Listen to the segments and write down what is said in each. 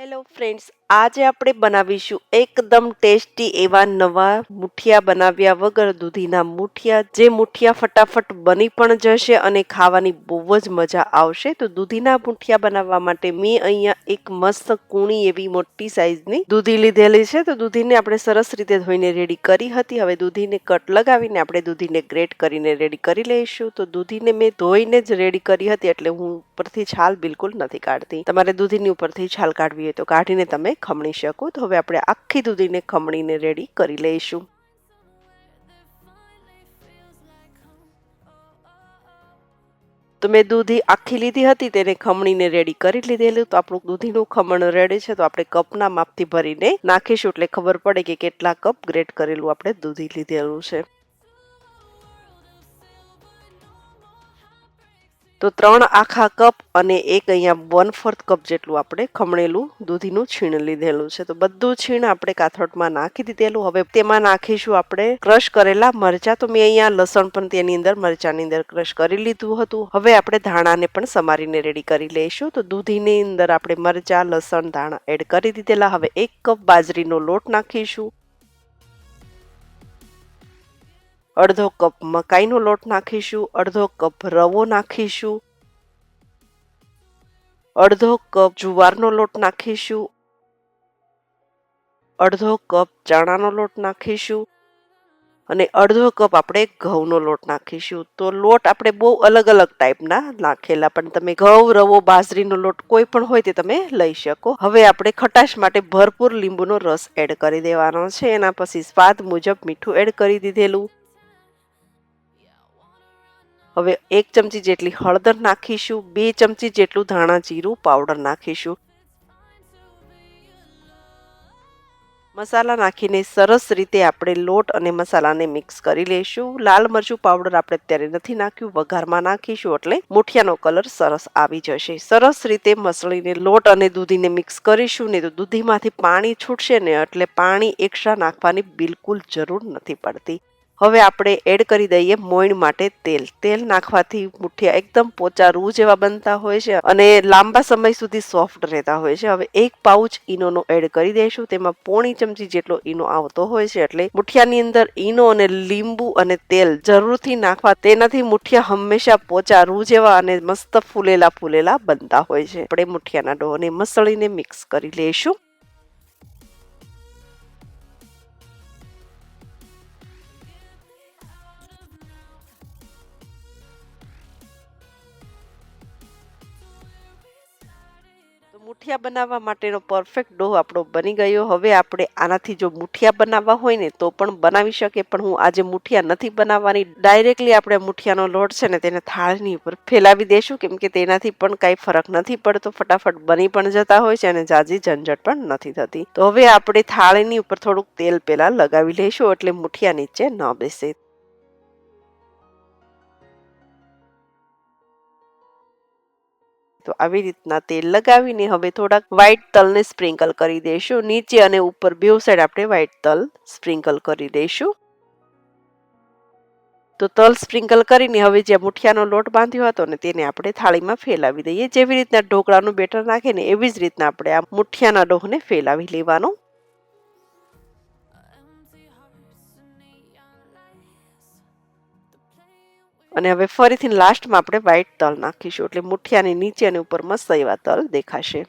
Hello friends આજે આપણે બનાવીશું એકદમ ટેસ્ટી એવા નવા મુઠિયા બનાવ્યા વગર દૂધીના મુઠિયા. જે મુઠિયા ફટાફટ બની પણ જશે અને ખાવાની બહુ જ મજા આવશે. તો દૂધીના મુઠિયા બનાવવા માટે મેં અહીંયા એક મસ્ત કૂણી એવી મોટી સાઈઝની દૂધી લીધેલી છે. તો દૂધીને આપણે સરસ રીતે ધોઈને રેડી કરી હતી. હવે દૂધીને કટ લગાવીને આપણે દૂધીને ગ્રેટ કરીને રેડી કરી લઈશું. તો દૂધીને મેં ધોઈને જ રેડી કરી હતી, એટલે હું ઉપરથી છાલ બિલકુલ નથી કાઢતી. તમારે દૂધીની ઉપરથી છાલ કાઢવી હોય તો કાઢીને તમે ખમણી શકો. તો હવે આપણે આખી દૂધીને ખમણીને રેડી કરી લઈશું. તો મેં દૂધી આખી લીધી હતી, તેને ખમણીને રેડી કરી લીધેલું. તો આપણું દૂધીનું ખમણ રેડી છે, તો આપણે કપના માપથી ભરીને નાખીશું. એટલે ખબર પડે કે કેટલા કપ ગ્રેટ કરેલું આપણે દૂધી લીધેલું છે. તો ત્રણ આખા કપ અને એક અહીંયા વન ફોર્થ કપ જેટલું આપણે ખમણેલું, દૂધીનું છીણ લીધેલું છે. તો બધું છીણ આપણે કાથળમાં નાખી દીધેલું. હવે તેમાં નાખીશું આપણે ક્રશ કરેલા મરચા. તો મેં અહીંયા લસણ પણ તેની અંદર, મરચાની અંદર ક્રશ કરી લીધું હતું. હવે આપણે ધાણાને પણ સમારીને રેડી કરી લઈશું. તો દૂધીની અંદર આપણે મરચા, લસણ, ધાણા એડ કરી દીધેલા. હવે એક કપ બાજરીનો લોટ નાખીશું. અડધો કપ મકાઈનો લોટ નાખીશું, અડધો કપ રવો નાખીશું, અડધો કપ જુવારનો લોટ નાખીશું, અડધો કપ ચણાનો લોટ નાખીશું અને અડધો કપ આપણે ઘઉંનો લોટ નાખીશું. તો લોટ આપણે બહુ અલગ અલગ ટાઈપના નાખેલા, પણ તમે ઘઉં, રવો, બાજરીનો લોટ કોઈ પણ હોય તે તમે લઈ શકો. હવે આપણે ખટાશ માટે ભરપૂર લીંબુનો રસ એડ કરી દેવાનો છે. એના પછી સ્વાદ મુજબ મીઠું એડ કરી દીધેલું. હવે એક ચમચી જેટલી હળદર નાખીશું, બે ચમચી જેટલું ધાણા જીરું પાવડર નાખીશું. મસાલા નાખીને સરસ રીતે આપણે લોટ અને મસાલાને મિક્સ કરી લઈશું. લાલ મરચું પાવડર આપણે અત્યારે નથી નાખ્યું, વઘારમાં નાખીશું એટલે મુઠિયાનો કલર સરસ આવી જશે. સરસ રીતે મસળીને લોટ અને દૂધીને મિક્સ કરીશું ને તો દૂધીમાંથી પાણી છૂટશે ને એટલે પાણી એક્સ્ટ્રા નાખવાની બિલકુલ જરૂર નથી પડતી. હવે આપણે એડ કરી દઈએ મોઈણ માટે તેલ. તેલ નાખવાથી મુઠિયા એકદમ પોચા રૂ જેવા બનતા હોય છે અને લાંબા સમય સુધી સોફ્ટ રહેતા હોય છે. હવે એક પાઉચ ઈનોનો એડ કરી દઈશું. તેમાં પોણી ચમચી જેટલો ઈનો આવતો હોય છે એટલે મુઠિયાની અંદર ઈનો અને લીંબુ અને તેલ જરૂરથી નાખવા. તેનાથી મુઠિયા હંમેશા પોચા રૂ જેવા અને મસ્ત ફૂલેલા ફૂલેલા બનતા હોય છે. આપણે મુઠિયાના ડોને મસળીને મિક્સ કરી લઈશું. મુઠિયા બનાવવા માટેનો પરફેક્ટ ડો આપણો બની ગયો. હવે આપણે આનાથી જો મુઠિયા બનાવવા હોય ને તો પણ બનાવી શકીએ, પણ હું આજે મુઠિયા નથી બનાવવાની. ડાયરેક્ટલી આપણે મુઠિયાનો લોટ છે ને તેને થાળીની ઉપર ફેલાવી દેશું, કેમ કે તેનાથી પણ કાંઈ ફરક નથી પડતો. ફટાફટ બની પણ જતા હોય છે અને જાજી ઝંઝટ પણ નથી થતી. તો હવે આપણે થાળીની ઉપર થોડુંક તેલ પહેલાં લગાવી લઈશું એટલે મુઠિયા નીચે ન બેસે. તો આવી રીતના તેલ લગાવીને હવે થોડાક વ્હાઈટ તલને સ્પ્રિંકલ કરી દઈશું. નીચે અને ઉપર બેવ સાઈડ આપણે વ્હાઈટ તલ સ્પ્રિંકલ કરી દઈશું. તો તલ સ્પ્રિંકલ કરીને હવે જે મુઠિયાનો લોટ બાંધ્યો હતો ને તેને આપણે થાળીમાં ફેલાવી દઈએ. જેવી રીતના ઢોકળાનું બેટર નાખે ને એવી જ રીતના આપણે આ મુઠિયાના ડોહને ફેલાવી લેવાનો અને હવે ફરીથી લાસ્ટમાં આપણે વ્હાઈટ તલ નાખીશું. એટલે મુઠિયાની નીચે અને ઉપર મસ્ત એવા તલ દેખાશે.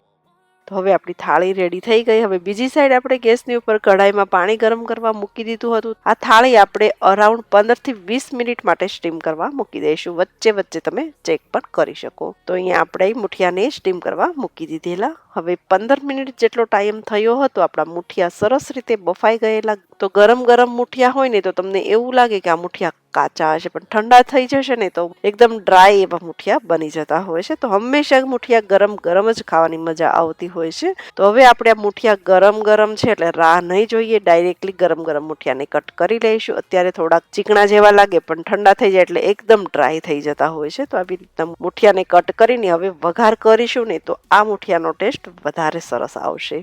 તો હવે આપણી થાળી રેડી થઈ ગઈ. હવે બીજી સાઈડ આપણે ગેસની ઉપર કઢાઈમાં પાણી ગરમ કરવા મૂકી દીધું હતું. આ થાળી આપણે અરાઉન્ડ પંદરથી વીસ મિનિટ માટે સ્ટીમ કરવા મૂકી દઈશું. વચ્ચે વચ્ચે તમે ચેક પણ કરી શકો. તો અહીંયા આપણે મુઠિયાને સ્ટીમ કરવા મૂકી દીધેલા હવે પંદર મિનિટ જેટલો ટાઈમ થયો હતો, આપણા મુઠિયા સરસ રીતે બફાઈ ગયેલા. તો ગરમ ગરમ મુઠિયા હોય ને, તો તમને એવું લાગે કે આ મુઠિયા કાચા હશે, પણ ઠંડા થઈ જશે ને, તો એકદમ ડ્રાય એવા મુઠિયા બની જતા હોય છે. તો હંમેશા મુઠિયા ગરમ ગરમ જ ખાવાની મજા આવતી હોય છે. તો હવે આપણે આ મુઠિયા ગરમ ગરમ છે, એટલે રાહ નહીં જોઈએ. ડાયરેક્ટલી ગરમ ગરમ મુઠિયાને કટ કરી લઈશું. અત્યારે થોડાક ચીકણા જેવા લાગે, પણ ઠંડા થઈ જાય એટલે એકદમ ડ્રાય થઈ જતા હોય છે. તો આવી રીતના મુઠિયાને કટ કરીને હવે વઘાર કરીશું ને, તો આ મુઠિયાનો ટેસ્ટ વધારે સરસ આવશે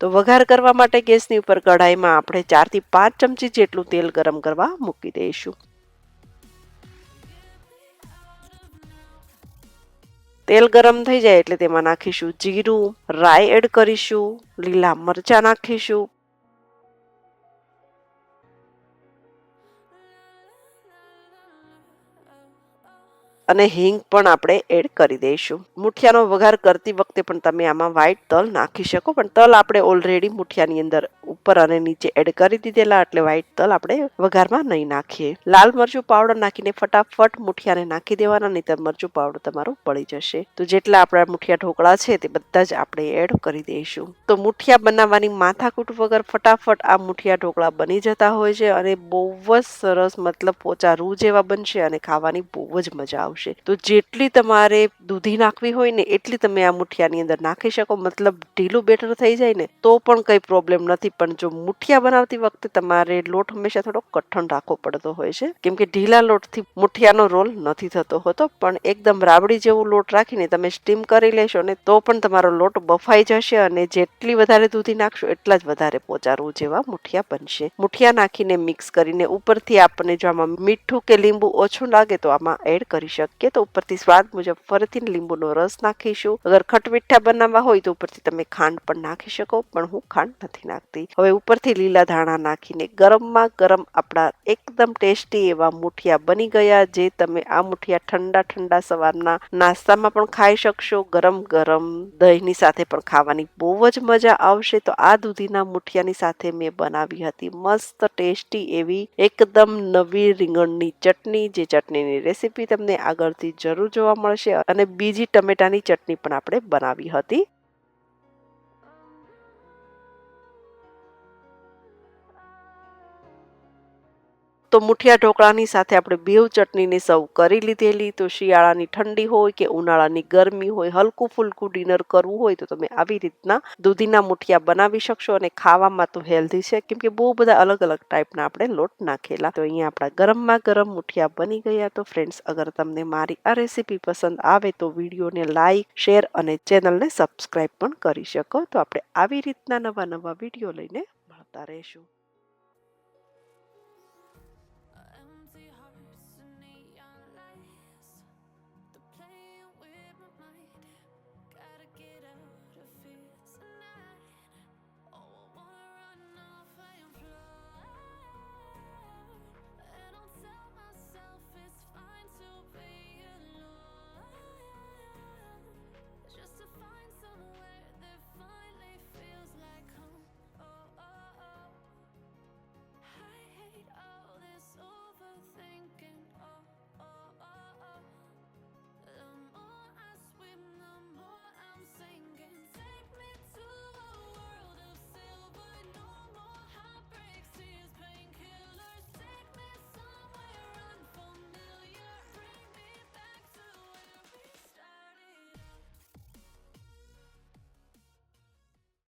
તો વઘાર કરવા માટે ગેસની ઉપર કઢાઈમાં આપણે ચારથી પાંચ ચમચી જેટલું તેલ ગરમ કરવા મૂકી દઈશું તેલ ગરમ થઈ જાય એટલે તેમાં નાખીશું જીરું રાઈ એડ કરીશું લીલા મરચાં નાખીશું અને હિંગ પણ આપણે એડ કરી દઈશું. મુઠિયાનો વઘાર કરતી વખતે પણ તમે આમાં વ્હાઈટ તલ નાખી શકો, પણ તલ આપણે ઓલરેડી મુઠિયાની અંદર ઉપર અને નીચે એડ કરી દીધેલા, એટલે વ્હાઈટ તલ આપણે વઘારમાં નહીં નાખીએ. લાલ મરચું પાવડર નાખીને ફટાફટ મુઠિયાને નાખી દેવાના નહીતર મરચું પાવડર તમારું પડી જશે. તો જેટલા આપણા મુઠિયા ઢોકળા છે તે બધા જ આપણે એડ કરી દઈશું. તો મુઠિયા બનાવવાની માથાકૂટ વગર ફટાફટ આ મુઠિયા ઢોકળા બની જતા હોય છે અને બહુ જ સરસ, મતલબ પોચા રૂ જેવા બનશે અને ખાવાની બહુ જ મજા આવશે. તો જેટલી તમારે દૂધી નાખવી હોય ને એટલી તમે આ મુઠિયાની અંદર નાખી શકો. મતલબ ઢીલું બેટર થઈ જાય ને, તો પણ કંઈ પ્રોબ્લેમ નથી પણ જો મુઠિયા બનાવતી વખતે તમારે લોટ હંમેશા થોડો કઠણ રાખવો પડતો હોય છે. કેમ કે ઢીલા લોટથી મુઠિયાનો રોલ નથી થતો હોતો. પણ એકદમ રાબડી જેવું લોટ રાખીને તમે સ્ટીમ કરી લેશો ને તો પણ તમારો લોટ બફાઈ જશે અને જેટલી વધારે દૂધી નાખશો એટલા જ વધારે પોચારું જેવા મુઠિયા બનશે. મુઠિયા નાખીને મિક્સ કરીને ઉપરથી આપણને જો આમાં મીઠું કે લીંબુ ઓછું લાગે તો આમાં એડ કરી શકીએ. તો ઉપરથી સ્વાદ મુજબ ફરીથી લીંબુનો રસ નાખીશું. અગર ખટમીઠા બનાવવા હોય તો ઉપરથી તમે ખાંડ પણ નાખી શકો, પણ હું ખાંડ નથી નાખતી. હવે ઉપરથી લીલા ધાણા નાખીને ગરમમાં ગરમ આપણા એકદમ ટેસ્ટી એવા મુઠિયા બની ગયા જે તમે આ મુઠિયા ઠંડા ઠંડા સવારના નાસ્તામાં પણ ખાઈ શકશો. ગરમ ગરમ દહીંની સાથે પણ ખાવાની બહુ જ મજા આવશે. તો આ દૂધીના મુઠિયાની સાથે મેં બનાવી હતી મસ્ત ટેસ્ટી એવી એકદમ નવી રીંગણની ચટણી, જે ચટણીની રેસીપી તમને આગળથી જરૂર જોવા મળશે. અને બીજી ટમેટાની ચટણી પણ આપણે બનાવી હતી. તો મુઠિયા ઢોકળાની સાથે આપણે બેવ ચટણીને સર્વ કરી લીધેલી. તો શિયાળાની ઠંડી હોય કે ઉનાળાની ગરમી હોય, હલકું ફૂલકું ડિનર કરવું હોય તો તમે આવી રીતના દૂધીના મુઠિયા બનાવી શકશો અને ખાવામાં તો હેલ્ધી છે. કેમ કે બહુ બધા અલગ અલગ ટાઈપના આપણે લોટ નાખેલા. તો અહીંયા આપણા ગરમમાં ગરમ મુઠિયા બની ગયા. તો ફ્રેન્ડ્સ, અગર તમને મારી આ રેસીપી પસંદ આવે તો વિડીયોને લાઈક, શેર અને ચેનલને સબસ્ક્રાઈબ પણ કરી શકો. તો આપણે આવી રીતના નવા નવા વીડિયો લઈને મળતા રહીશું.